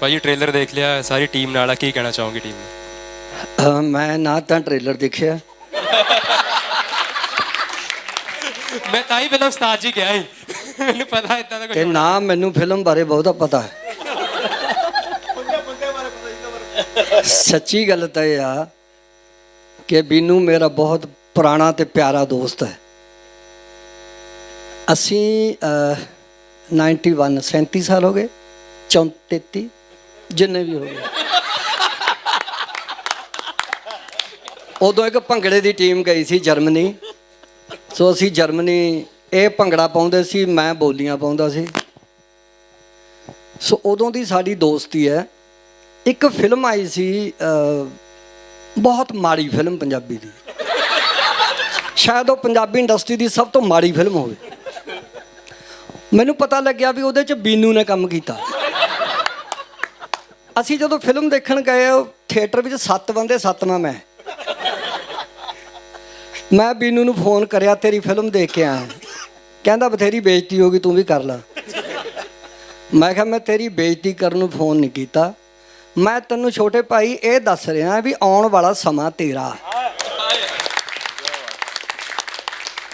ਭਾਜੀ ਟ੍ਰੇਲਰ ਦੇਖ ਲਿਆ ਸਾਰੀ ਟੀਮ ਨਾਲ ਆ ਕੀ ਕਹਿਣਾ ਚਾਹੋਗੇ ਟੀਮ ਨੂੰ? ਅਹ ਮੈਂ ਨਾ ਤਾਂ ਟ੍ਰੇਲਰ ਦੇਖਿਆ। ਮੈਂ ਤਾਂ ਹੀ ਪਹਿਲਾਂ ਉਸਤਾਦ ਜੀ ਕਿਹਾ ਸੀ। ਮੈਨੂੰ ਪਤਾ ਇਦਾਂ ਦਾ ਤੇ ਕੁਝ ਨਾ ਮੈਨੂੰ ਫਿਲਮ ਬਾਰੇ ਬਹੁਤਾ ਪਤਾ। ਹੈ ਸੱਚੀ ਗੱਲ ਤਾਂ ਇਹ ਆ ਕਿ ਬੀਨੂ ਮੇਰਾ ਬਹੁਤ ਪੁਰਾਣਾ ਤੇ ਪਿਆਰਾ ਦੋਸਤ ਹੈ। ਅਸੀਂ ਅਹ, 91 37 ਸਾਲ ਹੋ ਗਏ 34 ਜਿੰਨੇ ਵੀ ਹੋ ਗਏ। ਉਦੋਂ ਇੱਕ ਭੰਗੜੇ ਦੀ ਟੀਮ ਗਈ ਸੀ ਜਰਮਨੀ। ਸੋ ਅਸੀਂ ਜਰਮਨੀ, ਇਹ ਭੰਗੜਾ ਪਾਉਂਦੇ ਸੀ, ਮੈਂ ਬੋਲੀਆਂ ਪਾਉਂਦਾ ਸੀ। ਸੋ ਉਦੋਂ ਦੀ ਸਾਡੀ ਦੋਸਤੀ ਹੈ। ਇੱਕ ਫਿਲਮ ਆਈ ਸੀ ਬਹੁਤ ਮਾੜੀ ਫਿਲਮ ਪੰਜਾਬੀ ਦੀ। ਸ਼ਾਇਦ ਉਹ ਪੰਜਾਬੀ ਇੰਡਸਟਰੀ ਦੀ ਸਭ ਤੋਂ ਮਾੜੀ ਫਿਲਮ ਹੋਵੇ। ਮੈਨੂੰ ਪਤਾ ਲੱਗਿਆ ਵੀ ਉਹਦੇ ਚ ਬੀਨੂ ਨੇ ਕੰਮ ਕੀਤਾ। ਅਸੀਂ ਜਦੋਂ ਫਿਲਮ ਦੇਖਣ ਗਏ ਥੀਏਟਰ ਵਿੱਚ ਸੱਤ ਬੰਦੇ ਸੱਤਵਾਂ ਮੈਂ ਮੈਂ ਬੀਨੂ ਨੂੰ ਫੋਨ ਕਰਿਆ, ਤੇਰੀ ਫਿਲਮ ਦੇਖ ਕੇ ਆਇਆ। ਕਹਿੰਦਾ, ਬਥੇਰੀ ਬੇਇੱਜ਼ਤੀ ਹੋ ਗਈ, ਤੂੰ ਵੀ ਕਰ ਲੈ। ਮੈਂ ਕਿਹਾ, ਮੈਂ ਤੇਰੀ ਬੇਇੱਜ਼ਤੀ ਕਰਨ ਨੂੰ ਫੋਨ ਨਹੀਂ ਕੀਤਾ। ਮੈਂ ਤੈਨੂੰ ਛੋਟੇ ਭਾਈ ਇਹ ਦੱਸ ਰਿਹਾ ਵੀ ਆਉਣ ਵਾਲਾ ਸਮਾਂ ਤੇਰਾ